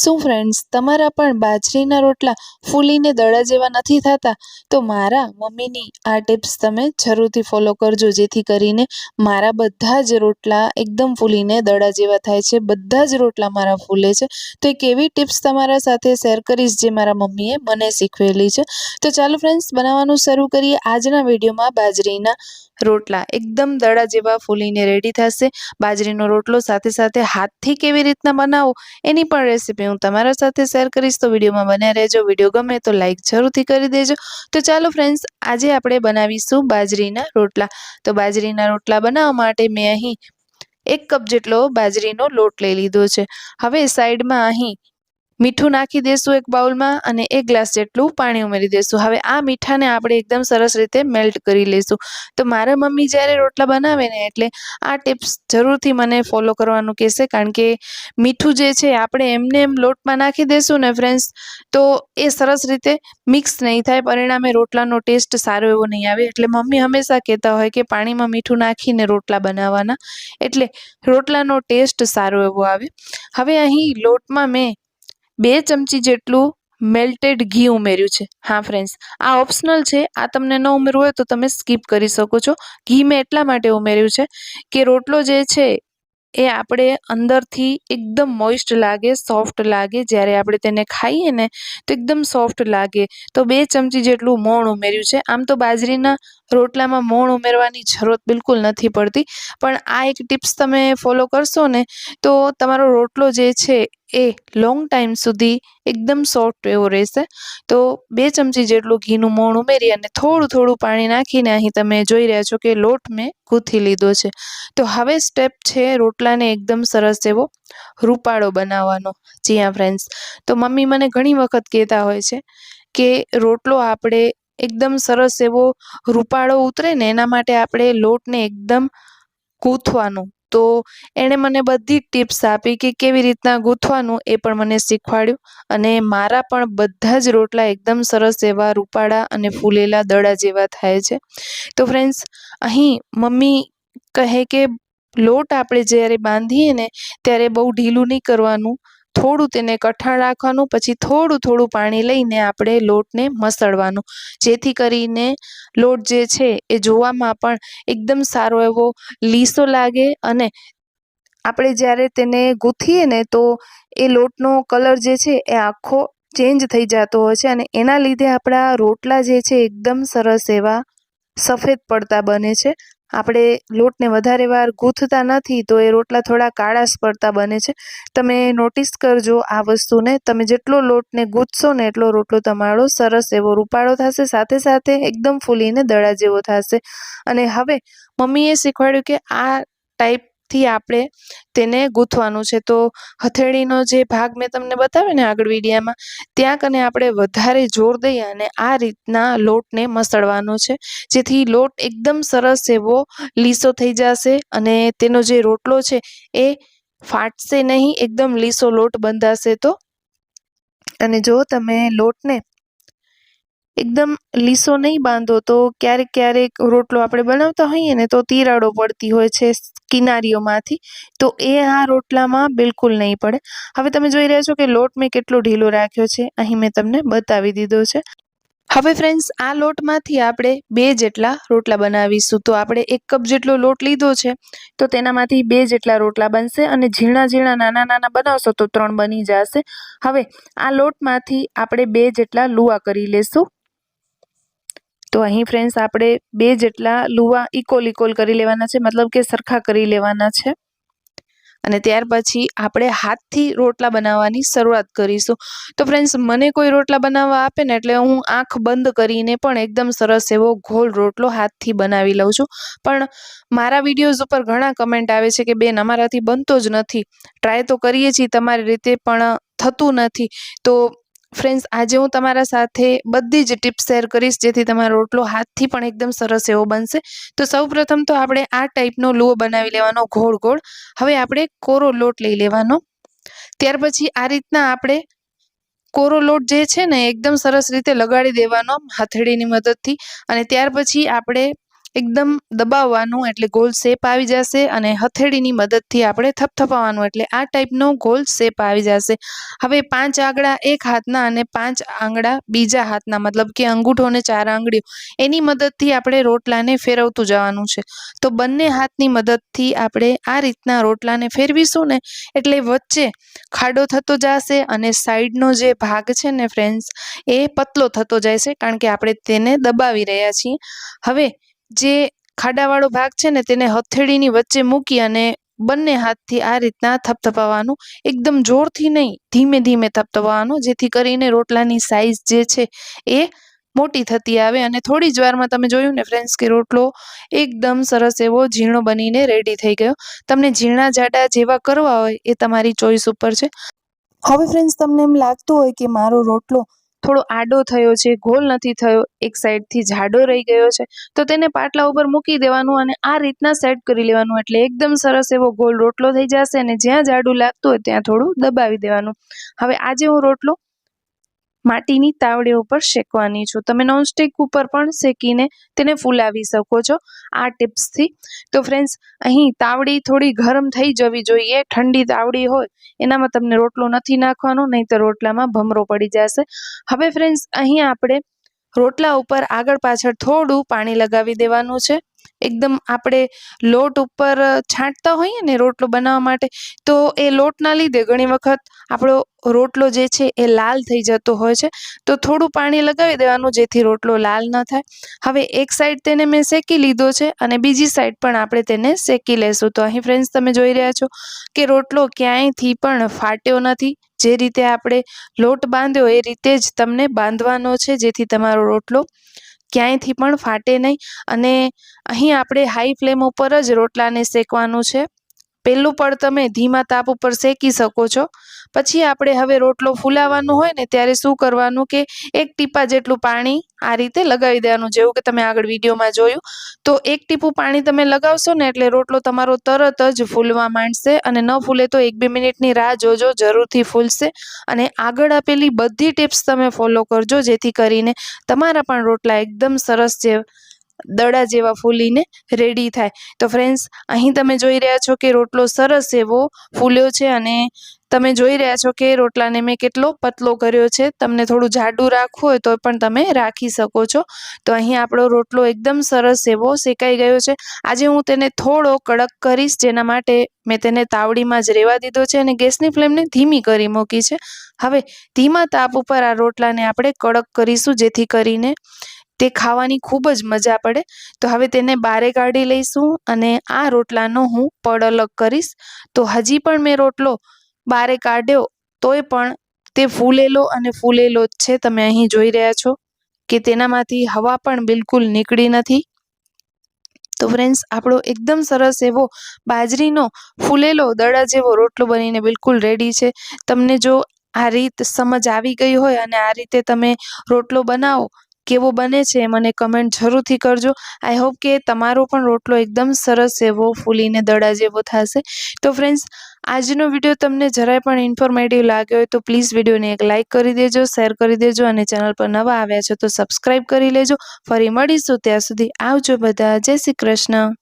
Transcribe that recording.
શું ફ્રેન્ડ્સ તમારા પણ બાજરીના રોટલા ફૂલીને દડા જેવા નથી થતા? તો મારા મમ્મીની આ ટિપ્સ તમે જરૂરથી ફોલો કરજો, જેથી કરીને મારા બધા જ રોટલા એકદમ ફૂલીને દડા જેવા થાય છે. બધા જ રોટલા મારા ફૂલે છે. તો એક એવી ટિપ્સ તમારા સાથે શેર કરીશ, જે મારા મમ્મીએ મને શીખવેલી છે. તો ચાલો ફ્રેન્ડ્સ બનાવવાનું શરૂ કરીએ. આજના વિડીયોમાં બાજરીના રોટલા એકદમ દડા જેવા ફૂલીને રેડી થશે. બાજરીનો રોટલો સાથે સાથે હાથથી કેવી રીતના બનાવો, એની પણ રેસીપી હું તમારા સાથે શેર કરીશ તો વિડીયોમાં બન્યા રહેજો. વીડિયો ગમે તો લાઇક જરૂરથી કરી દેજો. તો ચાલો ફ્રેન્ડ્સ, આજે આપણે બનાવીશું બાજરીના રોટલા. તો બાજરીના રોટલા બનાવવા માટે મેં અહીં એક કપ જેટલો બાજરીનો લોટ લઈ લીધો છે. હવે સાઈડમાં અહીં મીઠું નાખી દેશું એક બાઉલમાં અને એક ગ્લાસ જેટલું પાણી ઉમેરી દેશું. હવે આ મીઠાને આપણે એકદમ સરસ રીતે મેલ્ટ કરી લઈશું તો મારા મમ્મી જ્યારે રોટલા બનાવે ને એટલે આ ટિપ્સ જરૂરથી મને ફોલો કરવાનું કહેશે, કારણ કે મીઠું જે છે આપણે એમને એમ લોટમાં નાખી દેશું ને ફ્રેન્ડ્સ તો એ સરસ રીતે મિક્સ નહીં થાય, પરિણામે રોટલાનો ટેસ્ટ સારો એવો નહીં આવે. એટલે મમ્મી હંમેશા કહેતા હોય કે પાણીમાં મીઠું નાખીને રોટલા બનાવવાના. એટલે રોટલાનો ટેસ્ટ સારો એવો આવે. હવે અહીં લોટમાં મેં બે ચમચી જેટલું મેલ્ટેડ ઘી ઉમેર્યું છે. હા ફ્રેન્ડ્સ આ ઓપ્શનલ છે. આ તમને ન ઉમેરવું હોય તો તમે સ્કીપ કરી શકો છો. ઘી મેં એટલા માટે ઉમેર્યું છે કે રોટલો જે છે એ આપણે અંદરથી એકદમ મોઇસ્ટ લાગે સોફ્ટ લાગે. જ્યારે આપણે તેને ખાઈએ ને તો એકદમ સોફ્ટ લાગે. તો બે ચમચી જેટલું મોણ ઉમેર્યું છે. આમ તો બાજરીના રોટલામાં મોણ ઉમેરવાની જરૂરત બિલકુલ નથી પડતી. પણ આ એક ટિપ્સ તમે ફોલો કરશો ને તો તમારો રોટલો જે છે એ લોંગ ટાઈમ સુધી એકદમ સોફ્ટ એવો રહેશે. તો બે ચમચી જેટલું ઘીનું મોણ ઉમેરી અને થોડું થોડું પાણી નાખીને અહીં તમે જોઈ રહ્યા છો કે લોટ મેં ગૂંથી લીધો છે. તો હવે સ્ટેપ છે રોટલાને એકદમ સરસ એવો રૂપાળો બનાવવાનો. જી હા ફ્રેન્ડ્સ તો મમ્મી મને ઘણી વખત કહેતા હોય છે કે રોટલો આપણે એકદમ સરસ એવો રૂપાળો ઉતરે ને એના માટે આપણે લોટને એકદમ ગૂંથવાનું. તો એણે મને બધી ટિપ્સ આપી કે કેવી રીતના ગૂંથવાનું એ પણ મને શીખવાડ્યું અને મારા પણ બધા જ રોટલા એકદમ સરસ એવા રૂપાળા અને ફૂલેલા દડા જેવા થાય છે. તો ફ્રેન્ડ્સ અહીં મમ્મી કહે કે લોટ આપણે જ્યારે બાંધીએ ને ત્યારે બહુ ઢીલું નહીં કરવાનું. થોડું તેને કઠણ રાખવાનું, પછી થોડું થોડું પાણી લઈને આપણે લોટને મસળવાનું. જેથી કરીને લોટ જે છે એ જોવામાં પણ એકદમ સારો એવો લીસો લાગે અને આપણે જ્યારે તેને ગૂંથીએ ને તો એ લોટનો કલર જે છે એ આખો ચેન્જ થઈ જતો હોય છે અને એના લીધે આપણા રોટલા જે છે એકદમ સરસ એવા સફેદ પડતા બને છે. આપણે લોટને વધારે વાર ગૂંથતા નથી તો એ રોટલા થોડા કાળાશ પડતા બને છે. તમે નોટિસ કરજો આ વસ્તુને. તમે જેટલો લોટને ગૂંથશો ને એટલો રોટલો તમારો સરસ એવો રૂપાળો થશે. સાથે સાથે એકદમ ફૂલીને દડા જેવો થશે. અને હવે મમ્મીએ શીખવાડ્યું કે આ ટાઈપથી આપણે તેને ગૂંથવાનું છે. તો હથેળીનો જે ભાગ મેં તમને બતાવ્યો ને આગળ વિડીયામાં, ત્યાં કને આપણે વધારે જોર દઈએ અને આ રીતના લોટને મસળવાનો છે. જેથી લોટ એકદમ સરસ એવો લીસો થઈ જશે અને તેનો જે રોટલો છે એ ફાટશે નહીં, એકદમ લીસો લોટ બંધાશે તો. અને જો તમે લોટને એકદમ લીસો નહીં બાંધો તો ક્યારેક ક્યારેક રોટલો આપણે બનાવતા હોઈએ ને તો તિરાડો પડતી હોય છે કિનારીઓમાંથી, તો એ આ રોટલામાં બિલકુલ નહીં પડે. હવે તમે જોઈ રહ્યા છો કે લોટ મેં કેટલો ઢીલો રાખ્યો છે, અહીં મેં તમને બતાવી દીધો છે. હવે ફ્રેન્ડ્સ આ લોટમાંથી આપણે બે જેટલા રોટલા બનાવીશું. તો આપણે એક કપ જેટલો લોટ લીધો છે, તો તેનામાંથી બે જેટલા રોટલા બનશે અને ઝીણા ઝીણા નાના નાના બનાવશો તો ત્રણ બની જશે. હવે આ લોટમાંથી આપણે બે જેટલા લુવા કરી લેશું. તો અહીં ફ્રેન્ડ્સ આપણે બે જેટલા લુવા ઇકોલ ઇકોલ કરી લેવાના છે, મતલબ કે સરખા કરી લેવાના છે. અને ત્યાર પછી આપણે હાથથી રોટલા બનાવવાની શરૂઆત કરીશું. તો ફ્રેન્ડ્સ મને કોઈ રોટલા બનાવવા આપે ને એટલે હું આંખ બંધ કરીને પણ એકદમ સરસ એવો ગોળ રોટલો હાથથી બનાવી લઉં છું. પણ મારા વિડીયોઝ ઉપર ઘણા કમેન્ટ આવે છે કે, બેન, અમારાથી બનતો જ નથી. ટ્રાય તો કરીએ છીએ, તમારી રીતે પણ થતું નથી. તો ફ્રેન્ડ્સ આજે હું તમારા સાથે બધી જ ટિપ્સ શેર કરીશ, જેથી તમારો રોટલો હાથથી પણ એકદમ સરસ એવો બનશે. તો સૌ પ્રથમ તો આપણે આ ટાઈપનો લુઓ બનાવી લેવાનો, ગોળ ગોળ. હવે આપણે કોરો લોટ લઈ લેવાનો. ત્યાર પછી આ રીતના આપણે કોરો લોટ જે છે ને, એકદમ સરસ રીતે લગાડી દેવાનો, હથેળીની મદદથી. અને ત્યાર પછી આપણે એકદમ દબાવવાનું એટલે ગોલ શેપ આવી જશે અને હથેળીની મદદથી આપણે થપથપાવવાનું એટલે આ ટાઈપનો ગોલ શેપ આવી જશે. હવે પાંચ આંગળા એક હાથના અને પાંચ આંગળા બીજા હાથના, મતલબ કે અંગૂઠો અને ચાર આંગળીઓ, એની મદદથી આપણે રોટલાને ફેરવતું જવાનું છે. તો બંને હાથની મદદથી આપણે આ રીતના રોટલાને ફેરવીશું ને, એટલે વચ્ચે ખાડો થતો જશે અને સાઈડનો જે ભાગ છે ને ફ્રેન્ડ્સ એ પતલો થતો જાય છે, કારણ કે આપણે તેને દબાવી રહ્યા છીએ. હવે જે ખાડાવાળો ભાગ છે ને તેને હથેળીની વચ્ચે મૂકી અને બંને હાથથી આ રીતના થપથપાવવાનું એકદમ જોરથી નહીં, ધીમે ધીમે થપથપાવવાનું જેથી કરીને રોટલાની સાઈઝ જે છે એ મોટી થતી આવે. અને થોડી જ વારમાં તમે જોયું ને ફ્રેન્ડ્સ કે રોટલો એકદમ સરસ એવો ઝીણો બનીને રેડી થઈ ગયો. તમને ઝીણા જાડા જેવા કરવા હોય એ તમારી ચોઈસ ઉપર છે. હવે ફ્રેન્ડ્સ તમને એમ લાગતું હોય કે મારો રોટલો થોડો આડો થયો છે, ગોલ નથી થયો, એક સાઈડથી જાડો રહી ગયો છે, તો તેને પાટલા ઉપર મૂકી દેવાનું અને આ રીતના સેટ કરી લેવાનું એટલે એકદમ સરસ એવો ગોલ રોટલો થઈ જશે અને જ્યાં જાડું લાગતું હોય ત્યાં થોડું દબાવી દેવાનું. હવે આજે હું રોટલો માટીની તાવડી ઉપર શેકવાની છું. તમે નોનસ્ટિક ઉપર પણ શેકીને તેને ફૂલાવી શકો છો આ ટિપ્સથી. તો ફ્રેન્ડ્સ અહીં તાવડી થોડી ગરમ થઈ જવી જોઈએ. ઠંડી તાવડી હોય, એનામાં તમને રોટલો નથી નાખવાનો નહીં તો રોટલામાં ભમરો પડી જશે. હવે ફ્રેન્ડ્સ અહીં આપણે રોટલા ઉપર આગળ પાછળ થોડું પાણી લગાવી દેવાનું છે. એકદમ આપણે લોટ ઉપર છાંટતા હોઈએ ને રોટલો બનાવવા માટે, તો એ લોટના લીધે ઘણી વખત આપણો રોટલો જે છે એ લાલ થઈ જતો હોય છે. તો થોડું પાણી લગાવી દેવાનું જેથી રોટલો લાલ ન થાય. હવે એક સાઈડ તેને મેં શેકી લીધો છે અને બીજી સાઈડ પણ આપણે તેને શેકી લેશું. તો અહીં ફ્રેન્ડ્સ તમે જોઈ રહ્યા છો કે રોટલો ક્યાંયથી પણ ફાટ્યો નથી. જે રીતે આપણે લોટ બાંધ્યો એ રીતે જ તમને બાંધવાનો છે જેથી તમારો રોટલો ક્યાંયથી પણ ફાટે નહીં. અને અહીં આપણે હાઈ ફ્લેમ ઉપર જ રોટલાને શેકવાનું છે. પહેલું પડ તમે ધીમા તાપ ઉપર શેકી શકો છો. પછી આપણે હવે રોટલો ફૂલાવાનો હોય ને ત્યારે શું કરવાનું કે એક ટીપા જેટલું પાણી આ રીતે લગાવી દેવાનું, જેવું કે તમે આગળ વિડીયોમાં જોયું. તો એક ટીપું પાણી તમે લગાવશો ને એટલે રોટલો તમારો તરત જ ફૂલવા માંડશે અને ન ફૂલે તો એક બે મિનિટની રાહ જોજો, જરૂરથી ફૂલશે. અને આગળ આપેલી બધી ટિપ્સ તમે ફોલો કરજો, જેથી કરીને તમારા પણ રોટલા એકદમ સરસ જે દડા જેવા ફૂલીને રેડી થાય. તો ફ્રેન્ડ્સ અહીં તમે જોઈ રહ્યા છો કે રોટલો સરસ એવો ફૂલ્યો છે અને તમે જોઈ રહ્યા છો કે રોટલાને મેં કેટલો પતલો કર્યો છે. તમને થોડું જાડું રાખવું હોય તો પણ તમે રાખી શકો છો. તો અહીં આપણો રોટલો એકદમ સરસ એવો શેકાઈ ગયો છે. આજે હું તેને થોડો કડક કરીશ, જેના માટે મેં તેને તાવડીમાં જ રહેવા દીધો છે અને ગેસની ફ્લેમને ધીમી કરી મૂકી છે. હવે ધીમા તાપ ઉપર આ રોટલાને આપણે કડક કરીશું, જેથી કરીને તે ખાવાની ખૂબ જ મજા પડે. તો હવે તેને બારે કાઢી લઈશું અને આ રોટલાનો હું પડ અલગ કરીશ. તો હજી પણ મેં રોટલો બારે કાઢ્યો તોય પણ તે ફૂલેલો અને ફૂલેલો જ છે. તમે અહીં જોઈ રહ્યા છો કે તેનામાંથી હવા પણ બિલકુલ નીકળી નથી. તો ફ્રેન્ડ્સ, આપણો એકદમ સરસ એવો બાજરીનો ફૂલેલો દડા જેવો રોટલો બનીને બિલકુલ રેડી છે. તમને જો આ રીત સમજ આવી ગઈ હોય અને આ રીતે તમે રોટલો બનાવો કેવો બને છે મને કમેન્ટ જરૂરથી કરજો. આઈ હોપ કે તમારો પણ રોટલો એકદમ સરસ એવો ફૂલીને દડા જેવો થશે. તો ફ્રેન્ડ્સ આજનો વીડિયો તમને જરાય પણ ઇન્ફોર્મેટિવ લાગ્યો હોય તો પ્લીઝ વિડીયોને એક લાઇક કરી દેજો શેર કરી દેજો અને ચેનલ પર નવા આવ્યા છો તો સબસ્ક્રાઈબ કરી લેજો. ફરી મળીશું ત્યાં સુધી આવજો બધા. જય શ્રી કૃષ્ણ.